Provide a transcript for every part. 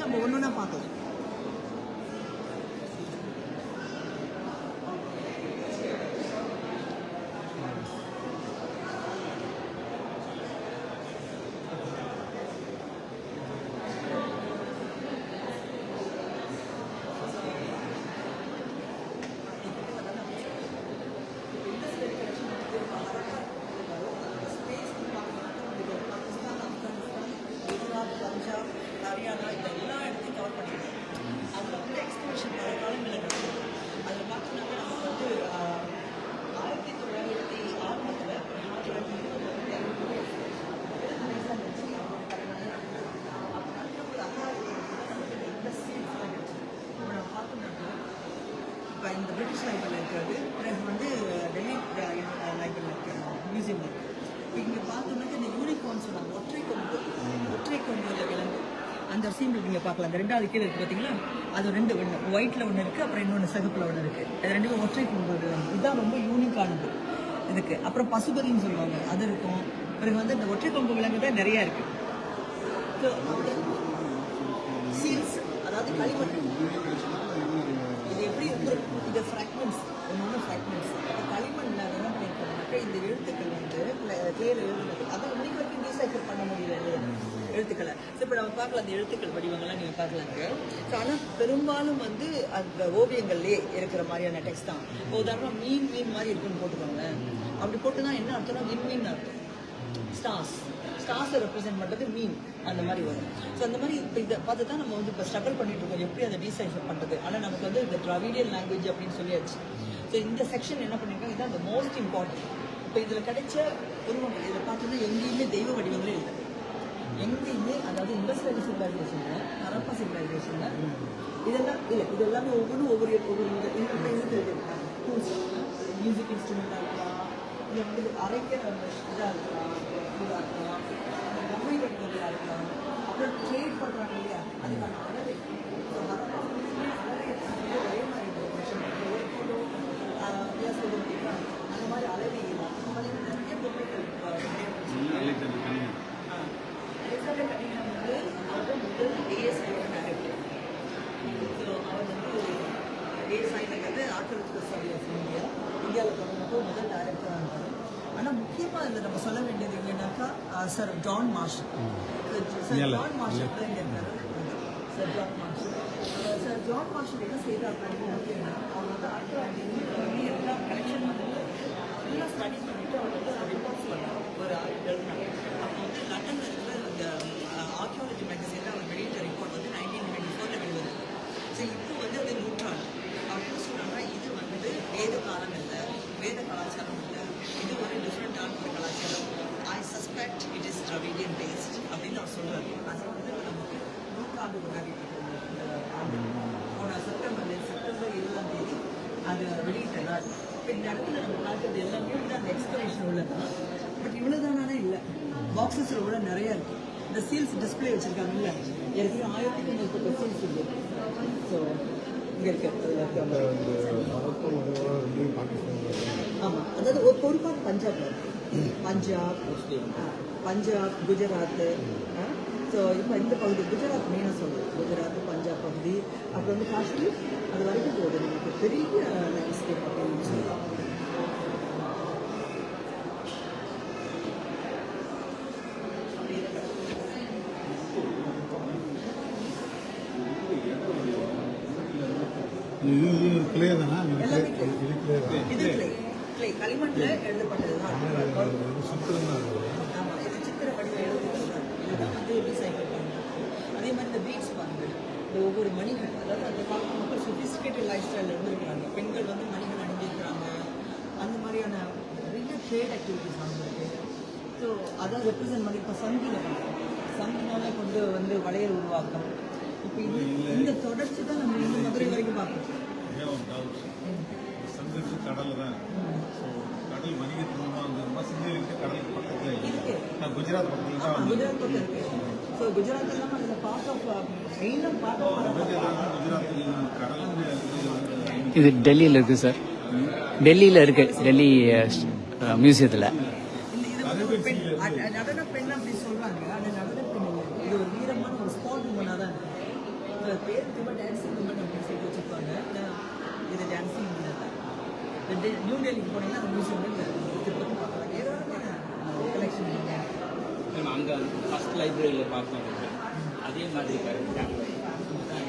நம்ம ஒன்று பார்க்கலாம் இந்த பிரிட்டிஷ் லைப்ரரியில் இருக்கிறது பிறகு வந்து டெல்லி லைப்ரரியில் இருக்கிற மியூசியம் இருக்கு. இப்போ இங்கே பார்த்தோம்னாக்க இந்த யூனிஃபார்ம் சொன்னாங்க ஒற்றை கொம்பு. ஒற்றை கொம்புல விலங்கு அந்த சீம்பிள் நீங்கள் பார்க்கலாம். அந்த ரெண்டாவது கீழே இருக்குது பார்த்தீங்களா அது ரெண்டு ஒன்று ஒயிட்டில் ஒன்று இருக்குது அப்புறம் இன்னொன்று சிகப்பில் ஒன்று இருக்குது அது ரெண்டுமே ஒற்றை கொம்பு. இதுதான் ரொம்ப யூனிக்கானது இதுக்கு. அப்புறம் பசுபதின்னு சொல்லுவாங்க. அது இருக்கும். பிறகு வந்து இந்த ஒற்றை கொம்பு விலங்கு தான் நிறையா இருக்குது சீல்ஸ் அதாவது களிமண் இது எப்படி வந்து இது ஃப்ராக்மெண்ட்ஸ் ஒன்று ஃப்ராக்மெண்ட்ஸ் இப்போ களிமண்ணில் என்ன பண்ணியிருக்காங்கனாக்கா இந்த எழுத்துக்கள் வந்து பேர் எழுதுனது அதை இன்னைக்கு வரைக்கும் டீசைஃபர் பண்ண முடியல இல்லையா எழுத்துக்களை ஸோ இப்போ நம்ம பார்க்கலாம் அந்த எழுத்துக்கள் வடிவங்கள்லாம் நீங்கள் பார்க்கலாங்க ஸோ ஆனால் பெரும்பாலும் வந்து அந்த ஓவியங்கள்லேயே இருக்கிற மாதிரியான டெக்ஸ்ட் தான். இப்போ உதாரணம் மீன் மீன் மாதிரி இருக்குன்னு போட்டுக்கோங்களேன். அப்படி போட்டு தான் என்ன அர்த்தம்னா வின் மீன் அர்த்தம். ஸ்டார்ஸ் ஸ்டார்ஸை ரெப்ரசென்ட் பண்ணுறது மீன். அந்த மாதிரி வரும். ஸோ அந்த மாதிரி இப்போ இதை பார்த்து தான் நம்ம வந்து இப்போ ஸ்ட்ரகிள் பண்ணிட்டு இருக்கோம். எப்படி அதை டீசைஃபர் பண்ணுறது ஆனால் நமக்கு வந்து இந்த ட்ராவிடியன் லாங்குவேஜ் அப்படின்னு சொல்லியாச்சு. ஸோ இந்த செக்ஷன் என்ன பண்ணிருக்காங்க? இதுதான் அந்த மோஸ்ட் இம்பார்ட்டன்ட் இப்போ இதில் கிடைச்ச உருவங்கள் இதை பார்த்தோம்னா எங்கேயுமே தெய்வ வடிவங்களே இல்லை. எங்கேயுமே அதாவது இண்டஸ்ட்ரியல் சிவிலைசேஷனில் ஹரப்பா சிவிலைசேஷனில் இதெல்லாம் இல்லை இது எல்லாமே ஒவ்வொரு ஒவ்வொரு ஒவ்வொரு இந்த இந்த இது டூல்ஸ் மியூசிக் இன்ஸ்ட்ருமெண்ட்டாக இருக்கலாம் இல்லை வந்து அரைக்கிற அந்த இதாக இருக்கலாம் இதாக இருக்கலாம் பொம்மை வைக்கிறதா இருக்கலாம் அப்புறம் ட்ரேட் பண்ணுறாங்க இல்லையா? அதுக்கான அளவை. ஹரப்பா அளவை ஒரே மாதிரி ஒரு அந்த மாதிரி அளவை அந்த மாதிரி நிறைய பொம்மைகள் முக்கியமாக இதில் நம்ம சொல்ல வேண்டியது என்னன்னாக்கா sir John Marshall sir John Marshall தான் இங்கே sir John Marshall sir John Marshall என்ன செய்தார் அப்படின்னா அவர் வந்து ஆர்கியாலஜி எல்லா கலெக்ஷன் ஃபுல்லாக ஸ்டடி பண்ணிட்டு அவர் வந்து ரிப்போர்ட்ஸ் பண்ணார் ஒரு எழுதினாங்க அப்போ வந்து லண்டனில் இருக்கிற இந்த ஆர்கியாலஜி மேகசினில் அவர் வெளியிட்ட ரிப்போர்ட் வந்து நைன்டீன் டுவெண்ட்டி ஃபோரில் வெளிவருது ஸோ இப்போ வந்து அது நூற்றாண்டு அவர் என்ன சொல்கிறாங்கன்னா இது வந்து வேத காலம் இல்லை வேத கலாச்சாரம் இல்லை இது ஒரு டிஃப்ரெண்டான ஒரு கலாச்சாரம் I suspect it is Dravidian based அப்படின்னு அவர் சொல்கிறார் அது வந்து நமக்கு நூற்றாண்டு கொண்டாடிட்டு இருக்கோம் இந்த ஆண்டு போன செப்டம்பர் செப்டம்பர் இருபதாம் தேதி அது வெளியிட்ட நாள் இப்போ இந்த இடத்துல நம்ம பார்க்குறது எல்லாமே வந்து அந்த எக்ஸ்பிரேஷன் உள்ளதான். பட் இவ்வளோதானே இல்லை. பாக்ஸஸில் உள்ள நிறைய இருக்கு. இந்த சீல்ஸ் டிஸ்பிளே வச்சுருக்காங்கல்ல. ஏற்கனவே ஆயிரத்துக்கும் மேற்பட்ட சீல்ஸ் ஸோ இங்கே இருக்கு. அதுல இருக்கு. அந்த ஆமாம் அதாவது ஒரு ஒரு பார்ட் பஞ்சாப்ல பஞ்சாப் பஞ்சாப் குஜராத் ஸோ இப்போ இந்த பகுதி குஜராத் மெயினாக சொல்லுது குஜராத் பஞ்சாப் பகுதி அப்புறம் வந்து காஷ்மீர். அது வரைக்கும் போகுது. நமக்கு பெரிய லேண்ட்ஸ்கேப் அப்படின்னு சொல்லலாம். இது கிளியர் தானா? இது தான். கிளை கிளை களிமண்ணில் எழுதப்பட்டது தான். இது சுத்தம் தான் இருக்குது. ஆமா, இது சித்திர வடிவ எழுத்துக்கள் தான். இதுதான் வந்து recycle பண்ணது. அதே மாதிரி இந்த பீட்ஸ் பாருங்க. இந்த ஒவ்வொரு மணிகள் அதாவது அந்த காலத்து மக்கள் சொபிஸ்டிகேட்டட் லைஃப் ஸ்டைலில் இருந்திருக்கிறாங்க. பெண்கள் வந்து மணிகள் அணிஞ்சிருக்கிறாங்க. அந்த மாதிரியான நிறைய ட்ரேட் ஆக்டிவிட்டிஸ் நடந்திருக்கு. ஸோ அதான் ரெப்ரசென்ட் பண்ணி இப்போ சங்கில சங்கினால கொண்டு வந்து வளையல் உருவாக்கம். இப்போ இது இந்த தொடர்ச்சி தான் நம்ம இந்த மதுரை வரைக்கும் பார்க்கணும். ஏன் ஒரு doubt? சங்கத்து கடல் தான் கடல் வந்து சிந்தியிருக்கு கடலுக்கு பக்கத்தில் இருக்கு. குஜராத் பக்கத்தில் தான் ஆமா, வந்து குஜராத் பக்கம் இருக்கு. ஸோ குஜராத் எல்லாம் அதில் பார்ட் ஆஃப் மெயினாக பார்ட் ஆஃப் குஜராத்தில் கடல் இது டெல்லியில் இருக்குது சார். டெல்லியில் இருக்கு. டெல்லி மியூசியத்தில். நடன பெண் அப்படி சொல்றாங்க. ஆனா நடன பெண் இல்லை. இது ஒரு வீரமான ஒரு ஸ்பாட் உமனாக தான் இருக்கு இப்போ பேர் திரும்ப டான்ஸிங் மூமெண்ட் அப்படின்னு சொல்லி வச்சுருப்பாங்க நான் இது டான்ஸிங் இல்லை நியூ டெல்லிக்கு போனீங்கன்னா அந்த மியூசியம் கலெக்ஷன் இல்லை நம்ம அங்கே ஃபஸ்ட் லைப்ரரியில் பார்த்தோம் அதே மாதிரி கரெக்டாக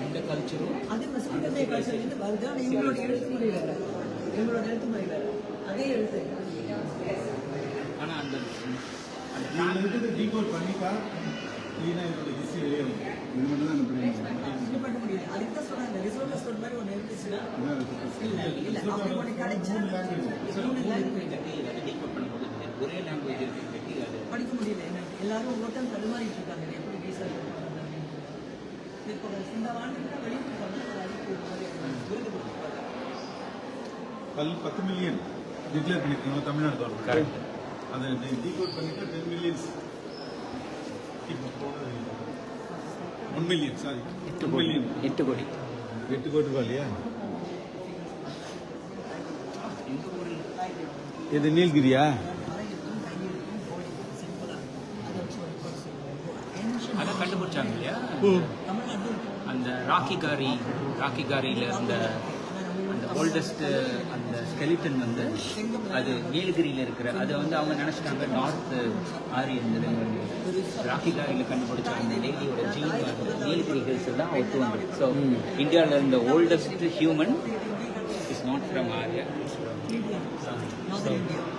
இந்த கல்ச்சரும் அதே மாதிரி ஸ்ரீகந்தை கல்ச்சர்லேருந்து வருது. ஆனால் இவங்களோட எழுத்து முறை வேறு. இவங்களோட எழுத்து முறை வேறு. அதே எழுத்து. ஆனால் அந்த அந்த இதில் இருக்கிறது டீகோட் பண்ணிட்டா க்ளீனாக இதோட ஹிஸ்ட்ரி வெளியே வரும். இது மட்டும் தான் எனக்கு இது பண்ண முடியாது அதுக்கு தான் சொல்கிறேன் இந்த ரிசோர்ட் ரெஸ்டார்ட் மாதிரி ஒன்று இருந்துச்சுன்னா இல்லை இல்லை அப்படி ஒன்று கிடைச்சா மூணு language. கட்டி அதை டீகோட் பண்ணும்போது ஒரே லாங்குவேஜ் படிக்க முடியல என்ன? எல்லாரும் ஒவ்வொருத்தரும் தடுமாறிட்டு இருக்காங்க. எப்படி இப்போ இந்த பல் பத்து மில்லியன் டிக்ளேர் பண்ணியிருக்காங்க தமிழ்நாடு கவர்மெண்ட். அதை டீகோட் பண்ணிட்டா ten millions one million sorry. எட்டு மில்லியன் எட்டு கோடி. எட்டு கோடி ரூபாய் இல்லையா? இது நீல்கிரியா? அதை கண்டுபிடிச்சாங்க இல்லையா. அந்த ராக்கி காரி ராக்கி காரியில் அந்த அந்த ஓல்டஸ்ட் அந்த ஸ்கெலிட்டன் வந்து அது நீலகிரியில் இருக்கிற அது வந்து அவங்க நினச்சிட்டாங்க நார்த் ஆரியன் ராக்கி காரியில் கண்டுபிடிச்ச அந்த லேடியோட ஜீன் வந்து நீலகிரி ஹில்ஸ் தான் ஒத்து வந்து ஸோ இந்தியாவில் இருந்த oldest human is not from Arya. Awesome.